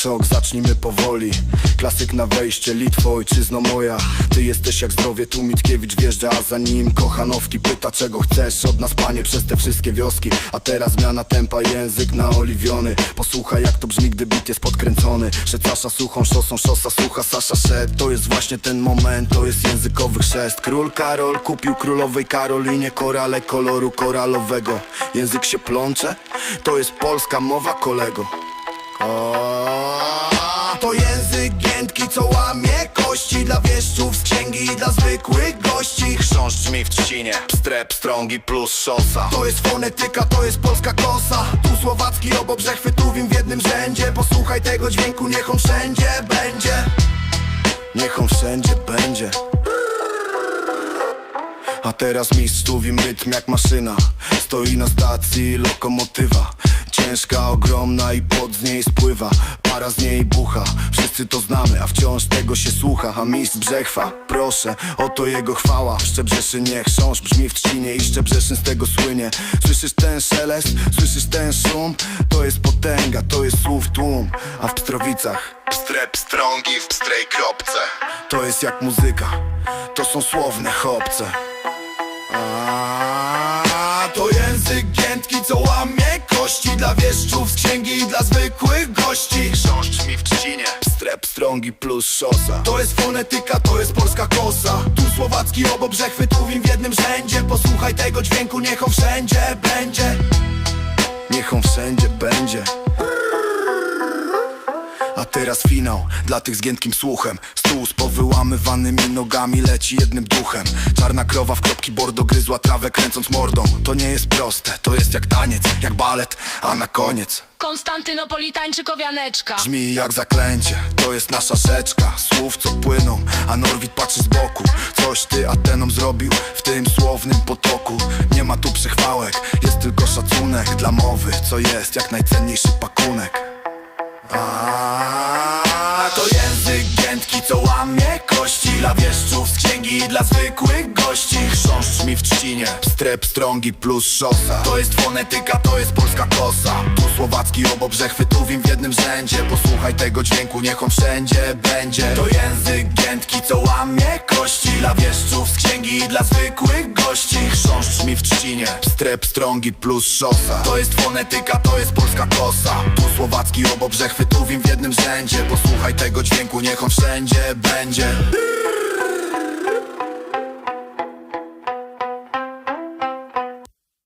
szok, zacznijmy powoli. Klasyk na wejście, Litwo, ojczyzno moja. Ty jesteś jak zdrowie, tu Mickiewicz wjeżdża A za nim Kochanowski pyta czego chcesz od nas panie Przez te wszystkie wioski. A teraz zmiana tempa, język naoliwiony. Posłuchaj jak to brzmi, gdy bit jest podkręcony. Szecasza suchą szosą, szosa sucha, Sasza szedł. To jest właśnie ten moment, to jest językowy chrzest. Król Karol kupił królowej Karolinie korale koloru koralowego. Język się plącze, to jest polska mowa kolego To język giętki, co łamie kości. Dla wieszczów z księgi i dla zwykłych gości. Chrząszcz brzmi w trzcinie, pstrep, strągi plus szosa. To jest fonetyka, to jest polska kosa. Tu słowacki obok brzechwy, tuwim w jednym rzędzie. Posłuchaj tego dźwięku, niech on wszędzie będzie. Niech on wszędzie będzie. A teraz mistrz tuwim rytm jak maszyna. Stoi na stacji lokomotywa. Ciężka, ogromna i pod wszyscy to znamy A wciąż tego się słucha, a mistrz brzechwa. Proszę, oto jego chwała. W Szczebrzeszynie chrząszcz brzmi w trzcinie I Szczebrzeszyn z tego słynie. Słyszysz ten szelest, słyszysz ten szum? To jest potęga, to jest słów tłum. A w Pstrowicach Pstrep strągi w pstrej kropce. To jest jak muzyka To są słowne chłopce a, to język giętki, co łamie kości. Dla wieszczów z księgi i dla zwykłych gości Strągi plus szosa To jest fonetyka, to jest polska kosa. Tu słowacki obok brzechwy, tuwim w jednym rzędzie. Posłuchaj tego dźwięku, niech on wszędzie będzie. Niech on wszędzie będzie a teraz finał dla tych z giętkim słuchem. Stół z powyłamywanymi nogami leci jednym duchem. Czarna krowa w kropki bordo gryzła trawę kręcąc mordą. To nie jest proste, to jest jak taniec, jak balet A na koniec. Konstantynopolitańczyk owianeczka brzmi jak zaklęcie To jest nasza rzeczka, słów co płyną A Norwid patrzy z boku. Coś ty Atenom zrobił w tym słownym potoku. Nie ma tu przychwałek, jest tylko szacunek Dla mowy, co jest jak najcenniejszy pakunek wieszczów z księgi dla zwykłych gości. Chrząszcz mi w trzcinie, strep strągi plus szosa. To jest fonetyka, to jest polska kosa. Tu słowacki obok brzechwy, tuwim w jednym rzędzie. Posłuchaj tego dźwięku, niech on wszędzie będzie. To język giętki, co łamie kości. Dla wieszczów z księgi dla zwykłych gości. Chrząszcz mi w trzcinie, strep strągi plus szosa. To jest fonetyka, to jest polska kosa. Tu słowacki obok brzechwy, tuwim w jednym rzędzie. Posłuchaj tego dźwięku, niech on wszędzie będzie